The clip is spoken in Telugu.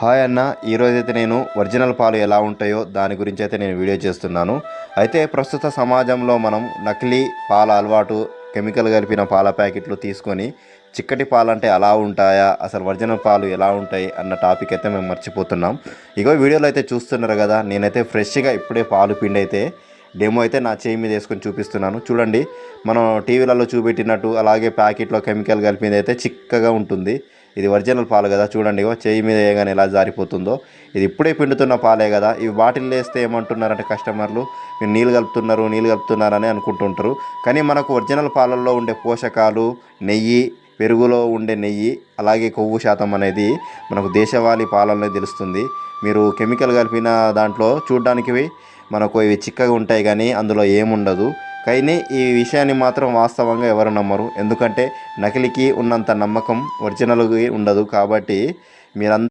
హాయ్ అన్న ఈరోజైతే నేను ఒరిజినల్ పాలు ఎలా ఉంటాయో దాని గురించి అయితే నేను వీడియో చేస్తున్నాను. అయితే ప్రస్తుత సమాజంలో మనం నకిలీ పాల అలవాటు కెమికల్ కలిపిన పాల ప్యాకెట్లు తీసుకొని చిక్కటి పాలంటే అలా ఉంటాయా అసలు ఒరిజినల్ పాలు ఎలా ఉంటాయి అన్న టాపిక్ అయితే మేము మర్చిపోతున్నాం. ఇగో వీడియోలో అయితే చూస్తున్నారు కదా నేనైతే ఫ్రెష్గా ఇప్పుడే పాలు పిండి అయితే డెమో అయితే నా చేయి మీద వేసుకొని చూపిస్తున్నాను. చూడండి మనం టీవీలలో చూపెట్టినట్టు అలాగే ప్యాకెట్లో కెమికల్ కలిపింది అయితే చిక్కగా ఉంటుంది. ఇది ఒరిజినల్ పాలు కదా చూడండి చేయి మీద వేయగానే ఎలా జారిపోతుందో. ఇది ఇప్పుడే పిండుతున్న పాలే కదా ఇవి బాటిల్ వేస్తే ఏమంటున్నారంటే కస్టమర్లు మీరు నీళ్ళు కలుపుతున్నారు నీళ్ళు కలుపుతున్నారని అనుకుంటుంటారు. కానీ మనకు ఒరిజినల్ పాలల్లో ఉండే పోషకాలు నెయ్యి పెరుగులో ఉండే నెయ్యి అలాగే కొవ్వు శాతం అనేది మనకు దేశవాళీ పాలనలో తెలుస్తుంది. మీరు కెమికల్ కలిపిన దాంట్లో చూడడానికి మనకు ఇవి చిక్కగా ఉంటాయి కానీ అందులో ఏముండదు. కానీ ఈ విషయాన్ని మాత్రం వాస్తవంగా ఎవరు నమ్మరు. ఎందుకంటే నకిలీకి ఉన్నంత నమ్మకం ఒరిజినల్కి ఉండదు కాబట్టి మీరంతా